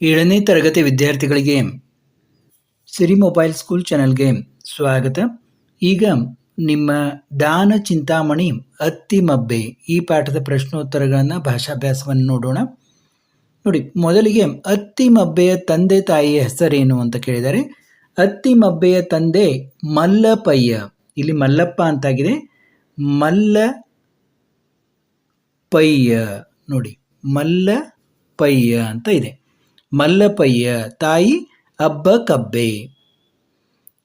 ಏಳನೇ ತರಗತಿ ವಿದ್ಯಾರ್ಥಿಗಳಿಗೆ ಸಿರಿ ಮೊಬೈಲ್ ಸ್ಕೂಲ್ ಚಾನೆಲ್ಗೆ ಸ್ವಾಗತ. ಈಗ ನಿಮ್ಮ ದಾನ ಚಿಂತಾಮಣಿ, ಅತ್ತಿ ಮಬ್ಬೆ ಈ ಪಾಠದ ಪ್ರಶ್ನೋತ್ತರಗಳನ್ನು ಭಾಷಾಭ್ಯಾಸವನ್ನು ನೋಡೋಣ. ನೋಡಿ, ಮೊದಲಿಗೆ ಅತ್ತಿಮಬ್ಬೆಯ ತಂದೆ ತಾಯಿಯ ಹೆಸರೇನು ಅಂತ ಕೇಳಿದರೆ ಅತ್ತಿಮಬ್ಬೆಯ ತಂದೆ ಮಲ್ಲಪಯ್ಯ ಇಲ್ಲಿ ಮಲ್ಲಪ್ಪ ಅಂತಾಗಿದೆ. ಮಲ್ಲ ಪಯ್ಯ ನೋಡಿ ಮಲ್ಲ ಪಯ್ಯ ಅಂತ ಇದೆ. ಮಲ್ಲಪಯ್ಯ, ತಾಯಿ ಅಬ್ಬ ಕಬ್ಬೆ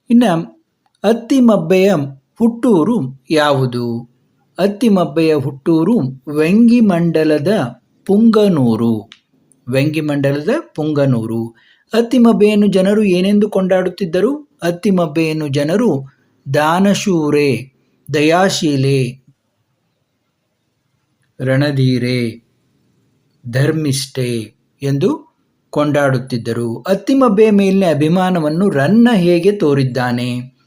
ಇನ್ನು ಅತ್ತಿಮಬ್ಬೆಯ ಹುಟ್ಟೂರು ಯಾವುದು? ಅತ್ತಿಮಬ್ಬೆಯ ಹುಟ್ಟೂರು ವೆಂಗಿಮಂಡಲದ ಪುಂಗನೂರು. ವೆಂಗಿಮಂಡಲದ ಪುಂಗನೂರು. ಅತ್ತಿಮಬ್ಬೆಯನ್ನು ಜನರು ಏನೆಂದು ಕೊಂಡಾಡುತ್ತಿದ್ದರು? ಅತ್ತಿಮಬ್ಬೆಯನ್ನು ಜನರು ದಾನಶೂರೆ, ದಯಾಶೀಲೆ, ರಣಧೀರೆ, ಧರ್ಮಿಷ್ಠೆ ಎಂದು ಕೊಂಡಾಡುತ್ತಿದ್ದರು. ಅತ್ತಿಮಬ್ಬೆ ಮೇಲಿನ ಅಭಿಮಾನವನ್ನು ರನ್ನ ಹೇಗೆ ತೋರಿದ್ದಾನೆ?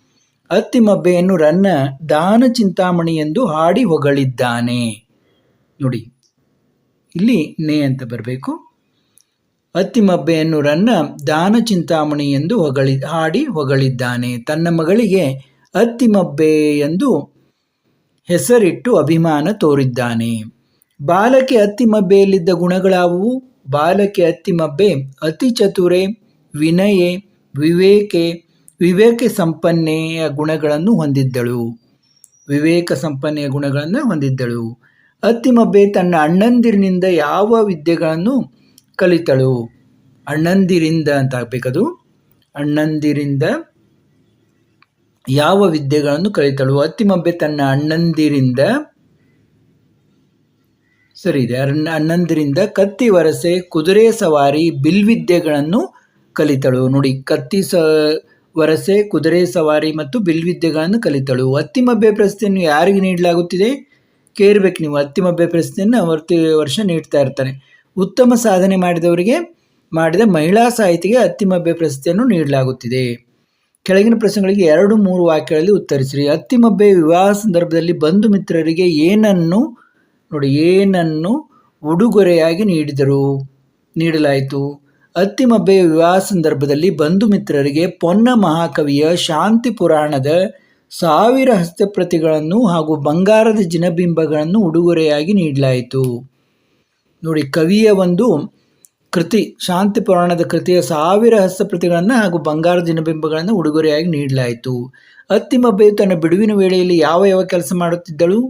ಅತ್ತಿಮಬ್ಬೆಯನ್ನು ರನ್ನ ದಾನ ಚಿಂತಾಮಣಿ ಎಂದು ಹಾಡಿ ಹೊಗಳಿದ್ದಾನೆ. ನೋಡಿ, ಇಲ್ಲಿ ನೇ ಅಂತ ಬರಬೇಕು. ಅತ್ತಿಮಬ್ಬೆಯನ್ನು ರನ್ನ ದಾನ ಚಿಂತಾಮಣಿ ಎಂದು ಹೊಗಳಿ, ಹಾಡಿ ಹೊಗಳಿದ್ದಾನೆ. ತನ್ನ ಮಗಳಿಗೆ ಅತ್ತಿಮಬ್ಬೆ ಎಂದು ಹೆಸರಿಟ್ಟು ಅಭಿಮಾನ ತೋರಿದ್ದಾನೆ. ಬಾಲಕಿ ಅತ್ತಿಮಬ್ಬೆಯಲ್ಲಿದ್ದ ಗುಣಗಳಾವುವು? ಬಾಲಕೆ ಅತ್ತಿಮಬ್ಬೆ, ಅತಿ ಚತುರೆ, ವಿನಯೆ, ವಿವೇಕೆ, ವಿವೇಕ ಸಂಪನ್ನೆಯ ಗುಣಗಳನ್ನು ಹೊಂದಿದ್ದಳು. ವಿವೇಕ ಸಂಪನ್ನೆಯ ಗುಣಗಳನ್ನು ಹೊಂದಿದ್ದಳು. ಅತ್ತಿಮಬ್ಬೆ ತನ್ನ ಅಣ್ಣಂದಿರಿನಿಂದ ಯಾವ ವಿದ್ಯೆಗಳನ್ನು ಕಲಿತಳು? ಅಣ್ಣಂದಿರಿಂದ ಅಂತ ಆಗಬೇಕದು. ಅಣ್ಣಂದಿರಿಂದ ಯಾವ ವಿದ್ಯೆಗಳನ್ನು ಕಲಿತಳು? ಅತ್ತಿಮಬ್ಬೆ ತನ್ನ ಅಣ್ಣಂದಿರಿಂದ ಸರಿ ಇದೆ ಅಣ್ಣಂದಿರಿಂದ ಕತ್ತಿ ವರಸೆ, ಕುದುರೆ ಸವಾರಿ ಬಿಲ್ವಿದ್ಯೆಗಳನ್ನು ಕಲಿತಳು. ನೋಡಿ, ಕತ್ತಿ ಸ, ವರಸೆ, ಕುದುರೆ ಸವಾರಿ ಮತ್ತು ಬಿಲ್ವಿದ್ಯೆಗಳನ್ನು ಕಲಿತಳು. ಅತ್ತಿಮಬ್ಬೆ ಪ್ರಶಸ್ತಿಯನ್ನು ಯಾರಿಗೆ ನೀಡಲಾಗುತ್ತಿದೆ? ಕೇರ್ಬೇಕು ನೀವು. ಅತ್ತಿಮಬ್ಬೆ ಪ್ರಶಸ್ತಿಯನ್ನು ವರ್ತಿ ವರ್ಷ ನೀಡ್ತಾ ಇರ್ತಾರೆ. ಉತ್ತಮ ಸಾಧನೆ ಮಾಡಿದವರಿಗೆ, ಮಾಡಿದ ಮಹಿಳಾ ಸಾಹಿತಿಗೆ ಅತ್ತಿಮಬ್ಬೆ ಪ್ರಶಸ್ತಿಯನ್ನು ನೀಡಲಾಗುತ್ತಿದೆ. ಕೆಳಗಿನ ಪ್ರಶ್ನೆಗಳಿಗೆ ಎರಡು ಮೂರು ವಾಕ್ಯಗಳಲ್ಲಿ ಉತ್ತರಿಸಿರಿ. ಅತ್ತಿಮಬ್ಬೆ ವಿವಾಹ ಸಂದರ್ಭದಲ್ಲಿ ಬಂಧು ಮಿತ್ರರಿಗೆ ಏನನ್ನು ನೋಡಿ, ಏನನ್ನು ಉಡುಗೊರೆಯಾಗಿ ನೀಡಿದರು? ನೀಡಲಾಯಿತು. ಅತ್ತಿಮಬ್ಬೆಯ ವಿವಾಹ ಸಂದರ್ಭದಲ್ಲಿ ಬಂಧು ಮಿತ್ರರಿಗೆ ಪೊನ್ನ ಮಹಾಕವಿಯ ಶಾಂತಿ ಪುರಾಣದ ಸಾವಿರ ಹಸ್ತಪ್ರತಿಗಳನ್ನು ಹಾಗೂ ಬಂಗಾರದ ಜಿನಬಿಂಬಗಳನ್ನು ಉಡುಗೊರೆಯಾಗಿ ನೀಡಲಾಯಿತು. ನೋಡಿ, ಕವಿಯ ಒಂದು ಕೃತಿ, ಶಾಂತಿ ಪುರಾಣದ ಕೃತಿಯ ಸಾವಿರ ಹಸ್ತಪ್ರತಿಗಳನ್ನು ಹಾಗೂ ಬಂಗಾರ ಜಿನಬಿಂಬಗಳನ್ನು ಉಡುಗೊರೆಯಾಗಿ ನೀಡಲಾಯಿತು. ಅತ್ತಿಮಬ್ಬೆಯು ತನ್ನ ಬಿಡುವಿನ ವೇಳೆಯಲ್ಲಿ ಯಾವ ಯಾವ ಕೆಲಸ ಮಾಡುತ್ತಿದ್ದಳು?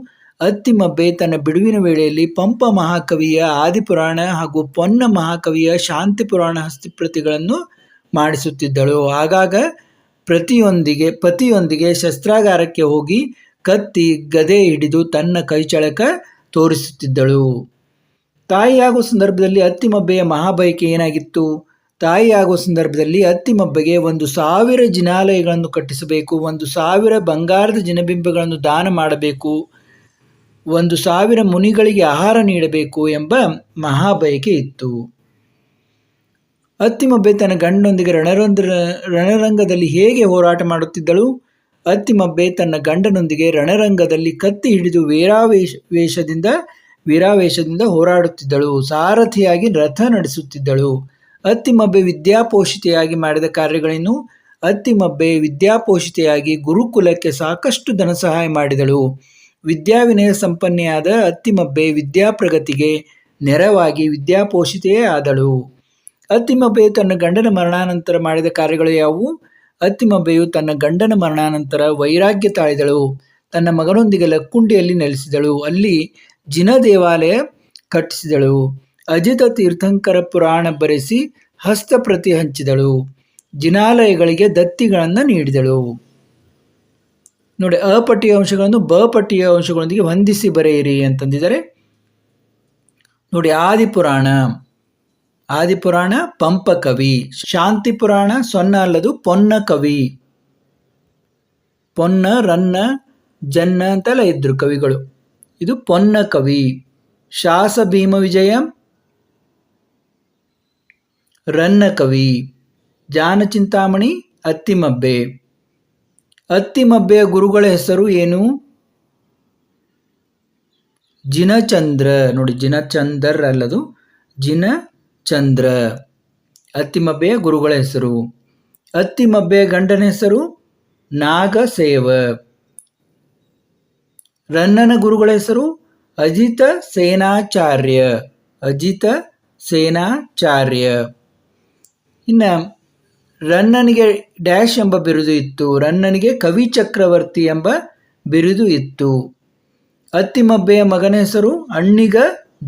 ಅತ್ತಿಮಬ್ಬೆ ತನ್ನ ಬಿಡುವಿನ ವೇಳೆಯಲ್ಲಿ ಪಂಪ ಮಹಾಕವಿಯ ಆದಿಪುರಾಣ ಹಾಗೂ ಪೊನ್ನ ಮಹಾಕವಿಯ ಶಾಂತಿ ಪುರಾಣ ಹಸ್ತಪ್ರತಿಗಳನ್ನು ಮಾಡಿಸುತ್ತಿದ್ದಳು. ಆಗಾಗ ಪ್ರತಿಯೊಂದಿಗೆ ಪತಿಯೊಂದಿಗೆ ಶಸ್ತ್ರಾಗಾರಕ್ಕೆ ಹೋಗಿ ಕತ್ತಿ, ಗದೆ ಹಿಡಿದು ತನ್ನ ಕೈಚಳಕ ತೋರಿಸುತ್ತಿದ್ದಳು. ತಾಯಿಯಾಗುವ ಸಂದರ್ಭದಲ್ಲಿ ಅತ್ತಿಮಬ್ಬೆಯ ಮಹಾಬಯಕೆ ಏನಾಗಿತ್ತು? ತಾಯಿಯಾಗುವ ಸಂದರ್ಭದಲ್ಲಿ ಅತ್ತಿಮಬ್ಬೆಗೆ ಒಂದು ಸಾವಿರ ಜಿನಾಲಯಗಳನ್ನು ಕಟ್ಟಿಸಬೇಕು, ಒಂದು ಸಾವಿರ ಬಂಗಾರದ ಜಿನಬಿಂಬಗಳನ್ನು ದಾನ ಮಾಡಬೇಕು. ಒಂದು ಸಾವಿರ ಮುನಿಗಳಿಗೆ ಆಹಾರ ನೀಡಬೇಕು ಎಂಬ ಮಹಾಬಯಕೆ ಇತ್ತು. ಅತ್ತಿಮಬ್ಬೆ ತನ್ನ ಗಂಡನೊಂದಿಗೆ ರಣರಂದ್ರ, ರಣರಂಗದಲ್ಲಿ ಹೇಗೆ ಹೋರಾಟ ಮಾಡುತ್ತಿದ್ದಳು? ಅತ್ತಿಮಬ್ಬೆ ತನ್ನ ಗಂಡನೊಂದಿಗೆ ರಣರಂಗದಲ್ಲಿ ಕತ್ತಿ ಹಿಡಿದು ವೀರಾವೇಶ, ವೇಷದಿಂದ, ವೀರಾವೇಶದಿಂದ ಹೋರಾಡುತ್ತಿದ್ದಳು. ಸಾರಥಿಯಾಗಿ ರಥ ನಡೆಸುತ್ತಿದ್ದಳು. ಅತ್ತಿಮಬ್ಬೆ ವಿದ್ಯಾಪೋಷಿತೆಯಾಗಿ ಮಾಡಿದ ಕಾರ್ಯಗಳೇನು? ಅತ್ತಿಮಬ್ಬೆ ವಿದ್ಯಾಪೋಷಿತೆಯಾಗಿ ಗುರುಕುಲಕ್ಕೆ ಸಾಕಷ್ಟು ಧನ ಸಹಾಯ ಮಾಡಿದಳು. ವಿದ್ಯಾವಿನಯ ಸಂಪನ್ನೆಯಾದ ಅತ್ತಿಮಬ್ಬೆ ವಿದ್ಯಾಪ್ರಗತಿಗೆ ನೆರವಾಗಿ ವಿದ್ಯಾಪೋಷಿತೆಯೇ ಆದಳು. ಅತ್ತಿಮಬ್ಬೆಯು ತನ್ನ ಗಂಡನ ಮರಣಾನಂತರ ಮಾಡಿದ ಕಾರ್ಯಗಳು ಯಾವುವು? ಅತ್ತಿಮಬ್ಬೆಯು ತನ್ನ ಗಂಡನ ಮರಣಾನಂತರ ವೈರಾಗ್ಯ ತಾಳಿದಳು. ತನ್ನ ಮಗನೊಂದಿಗೆ ಲಕ್ಕುಂಡಿಯಲ್ಲಿ ನೆಲೆಸಿದಳು. ಅಲ್ಲಿ ಜಿನ ದೇವಾಲಯ ಕಟ್ಟಿಸಿದಳು. ಅಜಿತ ತೀರ್ಥಂಕರ ಪುರಾಣ ಬರೆಸಿ ಹಸ್ತಪ್ರತಿ ಹಂಚಿದಳು ಜಿನಾಲಯಗಳಿಗೆ ದತ್ತಿಗಳನ್ನು ನೀಡಿದಳು. ನೋಡಿ, ಅಪಟ್ಟಿಯ ಅಂಶಗಳನ್ನು ಬ ಪಟ್ಟಿಯ ಅಂಶಗಳೊಂದಿಗೆ ಹೊಂದಿಸಿ ಬರೆಯಿರಿ ಅಂತಂದಿದ್ದಾರೆ. ನೋಡಿ, ಆದಿಪುರಾಣ. ಆದಿಪುರಾಣ ಪಂಪ ಕವಿ ಶಾಂತಿ ಪುರಾಣ ಸೊನ್ನ ಅಲ್ಲದು ಪೊನ್ನ ಕವಿ ಪೊನ್ನ, ರನ್ನ, ಜನ್ನ ಅಂತೆಲ್ಲ ಇದ್ರು ಕವಿಗಳು. ಇದು ಪೊನ್ನ ಕವಿ ಶಾಸ ಭೀಮ ವಿಜಯ, ರನ್ನ ಕವಿ. ಜಾನಚಿಂತಾಮಣಿ ಅತ್ತಿಮಬ್ಬೆ. ಅತ್ತಿಮಬ್ಬೆಯ ಗುರುಗಳ ಹೆಸರು ಏನು? ಜಿನಚಂದ್ರ. ನೋಡಿ, ಜಿನಚಂದರ್ ಅಲ್ಲದು. ಜಿನಚಂದ್ರ. ಅತ್ತಿಮಬ್ಬೆಯ ಗುರುಗಳ ಹೆಸರು. ಅತ್ತಿಮಬ್ಬೆಯ ಗಂಡನ ಹೆಸರು? ನಾಗಸೇವ. ರನ್ನನ ಗುರುಗಳ ಹೆಸರು? ಅಜಿತ ಸೇನಾಚಾರ್ಯ ಅಜಿತ ಸೇನಾಚಾರ್ಯ ಇನ್ನು ರನ್ನನಿಗೆ ಡ್ಯಾಶ್ ಎಂಬ ಬಿರುದು ಇತ್ತು. ರನ್ನನಿಗೆ ಕವಿ ಚಕ್ರವರ್ತಿ ಎಂಬ ಬಿರುದು ಇತ್ತು. ಅತ್ತಿಮಬ್ಬೆಯ ಮಗನ ಹೆಸರು ಅಣ್ಣಿಗ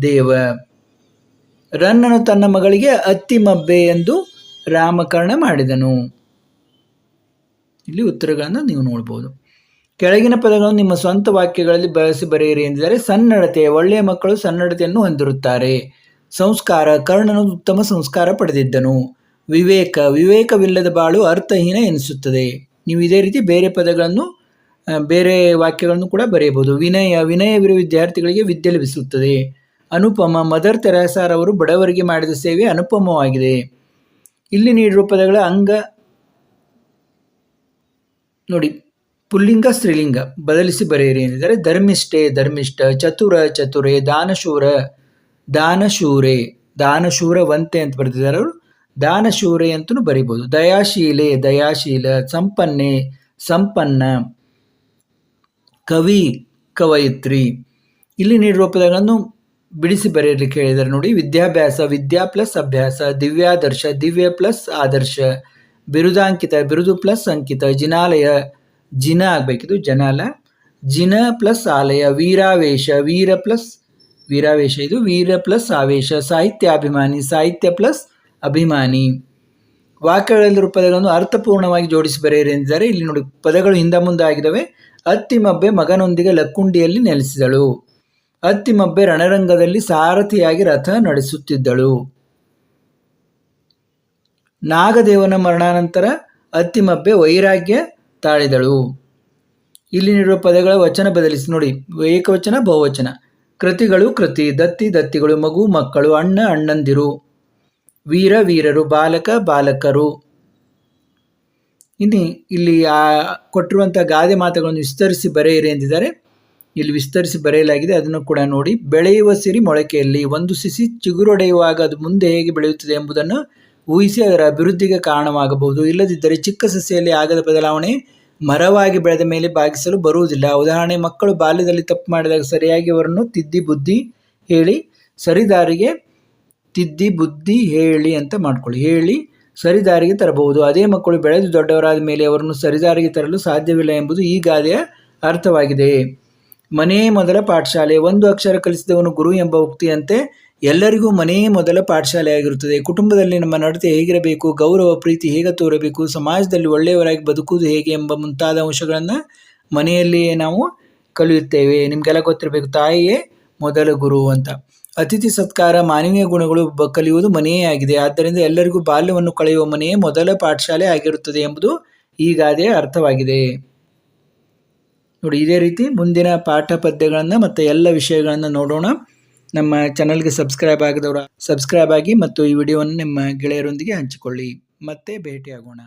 ದೇವ. ರನ್ನನು ತನ್ನ ಮಗಳಿಗೆ ಅತ್ತಿಮಬ್ಬೆ ಎಂದು ರಾಮಕರಣ ಮಾಡಿದನು. ಇಲ್ಲಿ ಉತ್ತರಗಳನ್ನು ನೀವು ನೋಡ್ಬೋದು. ಕೆಳಗಿನ ಪದಗಳನ್ನು ನಿಮ್ಮ ಸ್ವಂತ ವಾಕ್ಯಗಳಲ್ಲಿ ಬಳಸಿ ಬರೆಯಿರಿ ಎಂದಿದ್ದಾರೆ ಸನ್ನಡತೆ, ಒಳ್ಳೆಯ ಮಕ್ಕಳು ಸನ್ನಡತೆಯನ್ನು ಹೊಂದಿರುತ್ತಾರೆ. ಸಂಸ್ಕಾರ, ಕರ್ಣನು ಉತ್ತಮ ಸಂಸ್ಕಾರ ಪಡೆದಿದ್ದನು. ವಿವೇಕ, ವಿವೇಕವಿಲ್ಲದ ಬಾಳು ಅರ್ಥಹೀನ ಎನಿಸುತ್ತದೆ. ನೀವು ಇದೇ ರೀತಿ ಬೇರೆ ಪದಗಳನ್ನು ಬೇರೆ ವಾಕ್ಯಗಳನ್ನು ಕೂಡ ಬರೆಯಬಹುದು. ವಿನಯ, ವಿನಯವಿರುವ ವಿದ್ಯಾರ್ಥಿಗಳಿಗೆ ವಿದ್ಯೆ ಲಭಿಸುತ್ತದೆ. ಅನುಪಮ, ಮದರ್ ತೆರಸಾರ್ ಅವರು ಬಡವರಿಗೆ ಮಾಡಿದ ಸೇವೆ ಅನುಪಮವಾಗಿದೆ. ಇಲ್ಲಿ ನೀಡಿರುವ ಪದಗಳ ಅಂಗ, ನೋಡಿ, ಪುಲ್ಲಿಂಗ, ಸ್ತ್ರೀಲಿಂಗ. ಬದಲಿಸಿ ಬರೆಯಿರಿ ಏನಿದ್ದಾರೆ ಧರ್ಮಿಷ್ಠೆ, ಧರ್ಮಿಷ್ಠ, ಚತುರ, ಚತುರೆ, ದಾನಶೂರ, ದಾನಶೂರೆ, ದಾನಶೂರವಂತೆ ಅಂತ ಬರೆದಿದ್ದಾರೆ ಅವರು. ದಾನಶೂರೆ ಅಂತಲೂ ಬರಿಬೋದು. ದಯಾಶೀಲೆ, ದಯಾಶೀಲ, ಸಂಪನ್ನೆ, ಸಂಪನ್ನ, ಕವಿ, ಕವಯಿತ್ರಿ. ಇಲ್ಲಿ ನೀಡಿರುವ ಪದಗಳನ್ನು ಬಿಡಿಸಿ ಬರೆಯಲಿಕ್ಕೆ ಹೇಳಿದರೆ ನೋಡಿ, ವಿದ್ಯಾಭ್ಯಾಸ, ವಿದ್ಯಾ ಪ್ಲಸ್ ಅಭ್ಯಾಸ, ದಿವ್ಯಾದರ್ಶ, ದಿವ್ಯ ಪ್ಲಸ್ ಆದರ್ಶ, ಬಿರುದಾಂಕಿತ, ಬಿರುದು ಪ್ಲಸ್ ಅಂಕಿತ, ಜಿನಾಲಯ, ಜಿನ ಆಗಬೇಕಿದು, ಜನಾಲ, ಜಿನ ಪ್ಲಸ್ ಆಲಯ, ವೀರಾವೇಶ, ವೀರ ಪ್ಲಸ್ ವೀರಾವೇಶ ಇದು, ವೀರ ಪ್ಲಸ್ ಆವೇಶ, ಸಾಹಿತ್ಯಾಭಿಮಾನಿ, ಸಾಹಿತ್ಯ ಪ್ಲಸ್ ಅಭಿಮಾನಿ. ವಾಕ್ಯಗಳಲ್ಲಿರುವ ಪದಗಳನ್ನು ಅರ್ಥಪೂರ್ಣವಾಗಿ ಜೋಡಿಸಿ ಬರೆಯಿರಿ ಇಲ್ಲಿ ನೋಡಿ ಪದಗಳು ಹಿಂದ ಮುಂದೆ ಆಗಿದ್ದಾವೆ. ಅತ್ತಿಮಬ್ಬೆ ಮಗನೊಂದಿಗೆ ಲಕ್ಕುಂಡಿಯಲ್ಲಿ ನೆಲೆಸಿದಳು. ಅತ್ತಿಮಬ್ಬೆ ರಣರಂಗದಲ್ಲಿ ಸಾರಥಿಯಾಗಿ ರಥ ನಡೆಸುತ್ತಿದ್ದಳು. ನಾಗದೇವನ ಮರಣಾನಂತರ ಅತ್ತಿಮಬ್ಬೆ ವೈರಾಗ್ಯ ತಾಳಿದಳು. ಇಲ್ಲಿ ನೀಡುವ ಪದಗಳ ವಚನ ಬದಲಿಸಿ ನೋಡಿ. ಏಕವಚನ, ಬಹುವಚನ. ಕೃತಿಗಳು ಕೃತಿ, ದತ್ತಿ, ದತ್ತಿಗಳು ಮಗು, ಮಕ್ಕಳು, ಅಣ್ಣ, ಅಣ್ಣಂದಿರು. ವೀರ ವೀರರು ಬಾಲಕ, ಬಾಲಕರು. ಇನ್ನು ಇಲ್ಲಿ ಆ ಕೊಟ್ಟಿರುವಂಥ ಗಾದೆ ಮಾತುಗಳನ್ನು ವಿಸ್ತರಿಸಿ ಬರೆಯಿರಿ ಎಂದಿದ್ದಾರೆ. ಇಲ್ಲಿ ವಿಸ್ತರಿಸಿ ಬರೆಯಲಾಗಿದೆ. ಅದನ್ನು ಕೂಡ ನೋಡಿ. ಬೆಳೆಯುವ ಸಿರಿ ಮೊಳಕೆಯಲ್ಲಿ ಒಂದು ಸಿಸಿ ಚಿಗುರೊಡೆಯುವಾಗ ಅದು ಮುಂದೆ ಹೇಗೆ ಬೆಳೆಯುತ್ತದೆ ಎಂಬುದನ್ನು ಊಹಿಸಿ ಅದರ ಅಭಿವೃದ್ಧಿಗೆ ಕಾರಣವಾಗಬಹುದು. ಇಲ್ಲದಿದ್ದರೆ ಚಿಕ್ಕ ಸಸಿಯಲ್ಲಿ ಆಗದ ಬದಲಾವಣೆ ಮರವಾಗಿ ಬೆಳೆದ ಮೇಲೆ ಭಾಗಿಸಲು ಬರುವುದಿಲ್ಲ. ಉದಾಹರಣೆ ಮಕ್ಕಳು ಬಾಲ್ಯದಲ್ಲಿ ತಪ್ಪು ಮಾಡಿದಾಗ ಸರಿಯಾಗಿ ಅವರನ್ನು ತಿದ್ದಿ ಬುದ್ಧಿ ಹೇಳಿ ಸರಿದಾರಿಗೆ ತಿದ್ದಿ ಬುದ್ಧಿ ಹೇಳಿ ಅಂತ ಮಾಡ್ಕೊಳ್ಳಿ. ಹೇಳಿ ಸರಿದಾರಿಗೆ ತರಬಹುದು. ಅದೇ ಮಕ್ಕಳು ಬೆಳೆದು ದೊಡ್ಡವರಾದ ಮೇಲೆ ಅವರನ್ನು ಸರಿದಾರಿಗೆ ತರಲು ಸಾಧ್ಯವಿಲ್ಲ ಎಂಬುದು ಈ ಗಾದೆಯ ಅರ್ಥವಾಗಿದೆ. ಮನೆಯೇ ಮೊದಲ ಪಾಠಶಾಲೆ. ಒಂದು ಅಕ್ಷರ ಕಲಿಸಿದವನು ಗುರು ಎಂಬ ಉಕ್ತಿಯಂತೆ ಎಲ್ಲರಿಗೂ ಮನೆಯೇ ಮೊದಲ ಪಾಠಶಾಲೆಯಾಗಿರುತ್ತದೆ ಕುಟುಂಬದಲ್ಲಿ ನಮ್ಮ ನಡತೆ ಹೇಗಿರಬೇಕು? ಗೌರವ, ಪ್ರೀತಿ ಹೇಗೆ ತೋರಬೇಕು? ಸಮಾಜದಲ್ಲಿ ಒಳ್ಳೆಯವರಾಗಿ ಬದುಕುವುದು ಹೇಗೆ ಎಂಬ ಮುಂತಾದ ಅಂಶಗಳನ್ನು ಮನೆಯಲ್ಲಿಯೇ ನಾವು ಕಲಿಯುತ್ತೇವೆ. ನಿಮಗೆಲ್ಲ ಗೊತ್ತಿರಬೇಕು, ತಾಯಿಯೇ ಮೊದಲ ಗುರು ಅಂತ. ಅತಿಥಿ ಸತ್ಕಾರ, ಮಾನವೀಯ ಗುಣಗಳು ಕಲಿಯುವುದು ಮನೆಯೇ ಆಗಿದೆ. ಆದ್ದರಿಂದ ಎಲ್ಲರಿಗೂ ಬಾಲ್ಯವನ್ನು ಕಳೆಯುವ ಮನೆಯೇ ಮೊದಲ ಪಾಠಶಾಲೆ ಆಗಿರುತ್ತದೆ ಎಂಬುದು ಈ ಗಾದೆಯ ಅರ್ಥವಾಗಿದೆ. ನೋಡಿ, ಇದೇ ರೀತಿ ಮುಂದಿನ ಪಾಠ ಪದ್ಯಗಳನ್ನು ಮತ್ತು ಎಲ್ಲ ವಿಷಯಗಳನ್ನು ನೋಡೋಣ. ನಮ್ಮ ಚಾನಲ್ಗೆ ಸಬ್ಸ್ಕ್ರೈಬ್ ಆಗದವರ ಸಬ್ಸ್ಕ್ರೈಬ್ ಆಗಿ ಮತ್ತು ಈ ವಿಡಿಯೋವನ್ನು ನಿಮ್ಮ ಗೆಳೆಯರೊಂದಿಗೆ ಹಂಚಿಕೊಳ್ಳಿ. ಮತ್ತೆ ಭೇಟಿಯಾಗೋಣ.